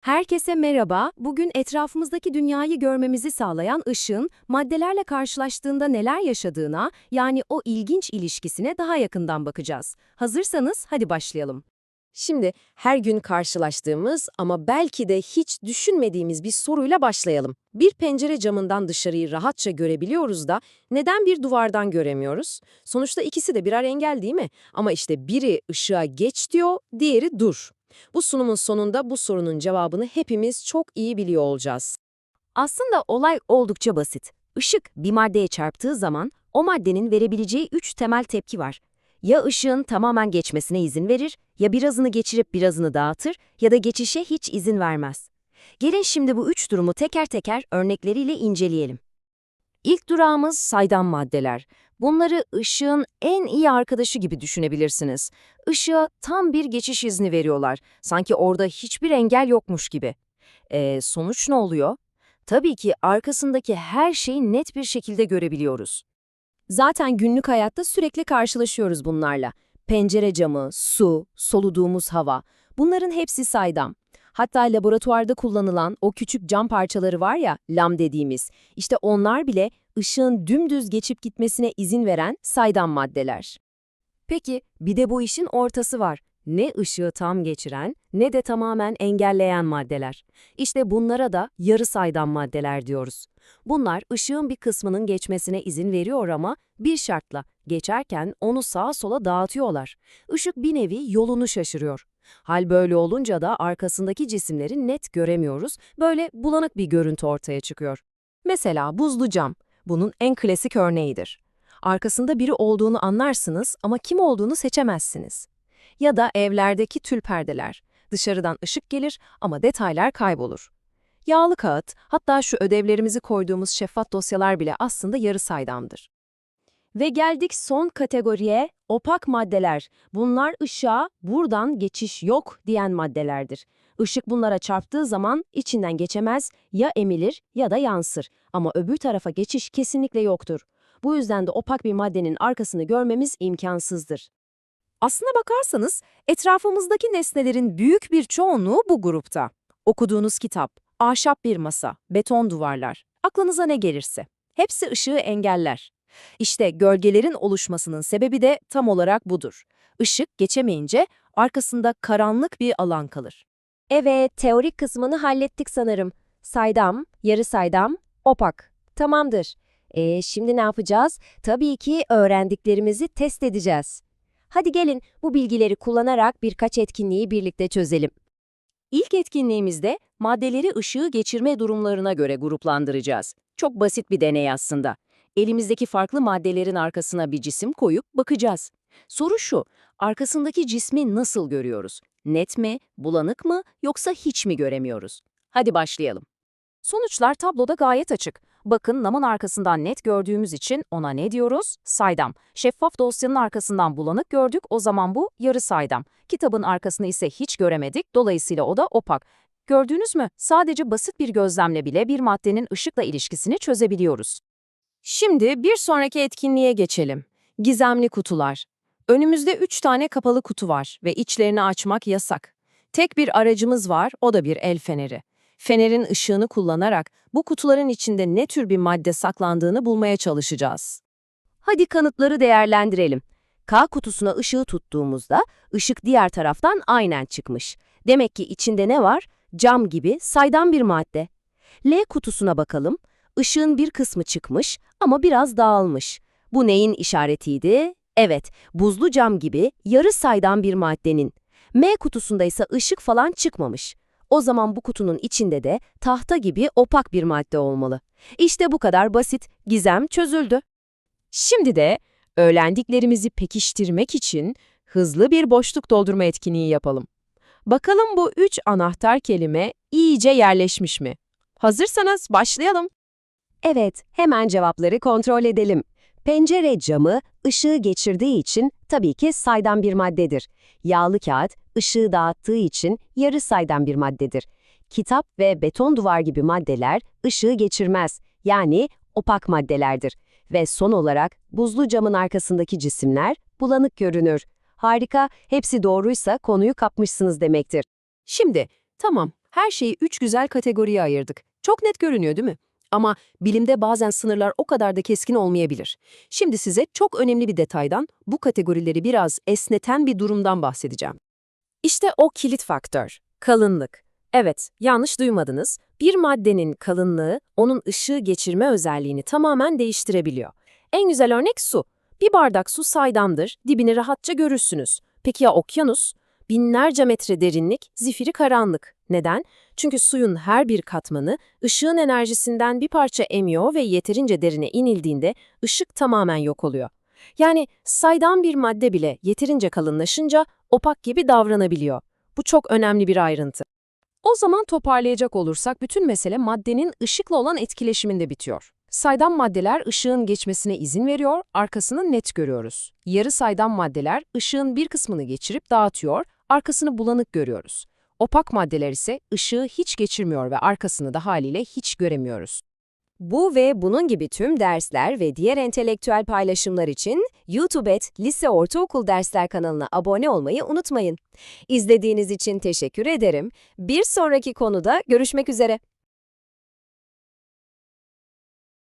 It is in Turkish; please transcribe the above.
Herkese merhaba. Bugün etrafımızdaki dünyayı görmemizi sağlayan ışığın maddelerle karşılaştığında neler yaşadığına, yani o ilginç ilişkisine daha yakından bakacağız. Hazırsanız hadi başlayalım. Şimdi her gün karşılaştığımız ama belki de hiç düşünmediğimiz bir soruyla başlayalım. Bir pencere camından dışarıyı rahatça görebiliyoruz da neden bir duvardan göremiyoruz? Sonuçta ikisi de birer engel değil mi? Ama işte biri ışığa geç diyor, diğeri dur. Bu sunumun sonunda bu sorunun cevabını hepimiz çok iyi biliyor olacağız. Aslında olay oldukça basit. Işık bir maddeye çarptığı zaman o maddenin verebileceği üç temel tepki var. Ya ışığın tamamen geçmesine izin verir, ya birazını geçirip birazını dağıtır ya da geçişe hiç izin vermez. Gelin şimdi bu üç durumu teker teker örnekleriyle inceleyelim. İlk durağımız saydam maddeler. Bunları ışığın en iyi arkadaşı gibi düşünebilirsiniz. Işığa tam bir geçiş izni veriyorlar. Sanki orada hiçbir engel yokmuş gibi. Ee, sonuç ne oluyor? Tabii ki arkasındaki her şeyi net bir şekilde görebiliyoruz. Zaten günlük hayatta sürekli karşılaşıyoruz bunlarla. Pencere camı, su, soluduğumuz hava, bunların hepsi saydam. Hatta laboratuvarda kullanılan o küçük cam parçaları var ya, lam dediğimiz, işte onlar bile ışığın dümdüz geçip gitmesine izin veren saydam maddeler. Peki, bir de bu işin ortası var. Ne ışığı tam geçiren, ne de tamamen engelleyen maddeler. İşte bunlara da yarı saydam maddeler diyoruz. Bunlar ışığın bir kısmının geçmesine izin veriyor ama bir şartla, geçerken onu sağa sola dağıtıyorlar. Işık bir nevi yolunu şaşırıyor. Hal böyle olunca da arkasındaki cisimleri net göremiyoruz, böyle bulanık bir görüntü ortaya çıkıyor. Mesela buzlu cam, bunun en klasik örneğidir. Arkasında biri olduğunu anlarsınız ama kim olduğunu seçemezsiniz. Ya da evlerdeki tül perdeler. Dışarıdan ışık gelir ama detaylar kaybolur. Yağlı kağıt, hatta şu ödevlerimizi koyduğumuz şeffaf dosyalar bile aslında yarı saydamdır. Ve geldik son kategoriye, opak maddeler. Bunlar ışığa buradan geçiş yok diyen maddelerdir. Işık bunlara çarptığı zaman içinden geçemez, ya emilir ya da yansır. Ama öbür tarafa geçiş kesinlikle yoktur. Bu yüzden de opak bir maddenin arkasını görmemiz imkansızdır. Aslına bakarsanız etrafımızdaki nesnelerin büyük bir çoğunluğu bu grupta. Okuduğunuz kitap, ahşap bir masa, beton duvarlar, aklınıza ne gelirse. Hepsi ışığı engeller. İşte gölgelerin oluşmasının sebebi de tam olarak budur. Işık geçemeyince arkasında karanlık bir alan kalır. Evet, teorik kısmını hallettik sanırım. Saydam, yarı saydam, opak. Tamamdır. E şimdi ne yapacağız? Tabii ki öğrendiklerimizi test edeceğiz. Hadi gelin bu bilgileri kullanarak birkaç etkinliği birlikte çözelim. İlk etkinliğimizde maddeleri ışığı geçirme durumlarına göre gruplandıracağız. Çok basit bir deney aslında. Elimizdeki farklı maddelerin arkasına bir cisim koyup bakacağız. Soru şu, arkasındaki cismi nasıl görüyoruz? Net mi, bulanık mı yoksa hiç mi göremiyoruz? Hadi başlayalım. Sonuçlar tabloda gayet açık. Bakın namın arkasından net gördüğümüz için ona ne diyoruz? Saydam. Şeffaf dosyanın arkasından bulanık gördük, o zaman bu yarı saydam. Kitabın arkasını ise hiç göremedik, dolayısıyla o da opak. Gördünüz mü? Sadece basit bir gözlemle bile bir maddenin ışıkla ilişkisini çözebiliyoruz. Şimdi bir sonraki etkinliğe geçelim. Gizemli kutular. Önümüzde üç tane kapalı kutu var ve içlerini açmak yasak. Tek bir aracımız var, o da bir el feneri. Fenerin ışığını kullanarak bu kutuların içinde ne tür bir madde saklandığını bulmaya çalışacağız. Hadi kanıtları değerlendirelim. K kutusuna ışığı tuttuğumuzda ışık diğer taraftan aynen çıkmış. Demek ki içinde ne var? Cam gibi saydam bir madde. L kutusuna bakalım. Işığın bir kısmı çıkmış ama biraz dağılmış. Bu neyin işaretiydi? Evet, buzlu cam gibi yarı saydam bir maddenin. M kutusunda ise ışık falan çıkmamış. O zaman bu kutunun içinde de tahta gibi opak bir madde olmalı. İşte bu kadar basit, gizem çözüldü. Şimdi de öğrendiklerimizi pekiştirmek için hızlı bir boşluk doldurma etkinliği yapalım. Bakalım bu üç anahtar kelime iyice yerleşmiş mi? Hazırsanız başlayalım. Evet, hemen cevapları kontrol edelim. Pencere camı ışığı geçirdiği için tabii ki saydam bir maddedir. Yağlı kağıt ışığı dağıttığı için yarı saydam bir maddedir. Kitap ve beton duvar gibi maddeler ışığı geçirmez, yani opak maddelerdir. Ve son olarak buzlu camın arkasındaki cisimler bulanık görünür. Harika, hepsi doğruysa konuyu kapmışsınız demektir. Şimdi, tamam, Her şeyi üç güzel kategoriye ayırdık. Çok net görünüyor değil mi? Ama bilimde bazen sınırlar o kadar da keskin olmayabilir. Şimdi size çok önemli bir detaydan, bu kategorileri biraz esneten bir durumdan bahsedeceğim. İşte o kilit faktör, kalınlık. Evet, yanlış duymadınız. Bir maddenin kalınlığı onun ışığı geçirme özelliğini tamamen değiştirebiliyor. En güzel örnek su. Bir bardak su saydamdır, dibini rahatça görürsünüz. Peki ya okyanus? Binlerce metre derinlik, zifiri karanlık. Neden? Çünkü suyun her bir katmanı ışığın enerjisinden bir parça emiyor ve yeterince derine inildiğinde ışık tamamen yok oluyor. Yani saydam bir madde bile yeterince kalınlaşınca opak gibi davranabiliyor. Bu çok önemli bir ayrıntı. O zaman toparlayacak olursak bütün mesele maddenin ışıkla olan etkileşiminde bitiyor. Saydam maddeler ışığın geçmesine izin veriyor, arkasını net görüyoruz. Yarı saydam maddeler ışığın bir kısmını geçirip dağıtıyor, arkasını bulanık görüyoruz. Opak maddeler ise ışığı hiç geçirmiyor ve arkasını da haliyle hiç göremiyoruz. Bu ve bunun gibi tüm dersler ve diğer entelektüel paylaşımlar için YouTube et Lise Ortaokul Dersler kanalına abone olmayı unutmayın. İzlediğiniz için teşekkür ederim. Bir sonraki konuda görüşmek üzere.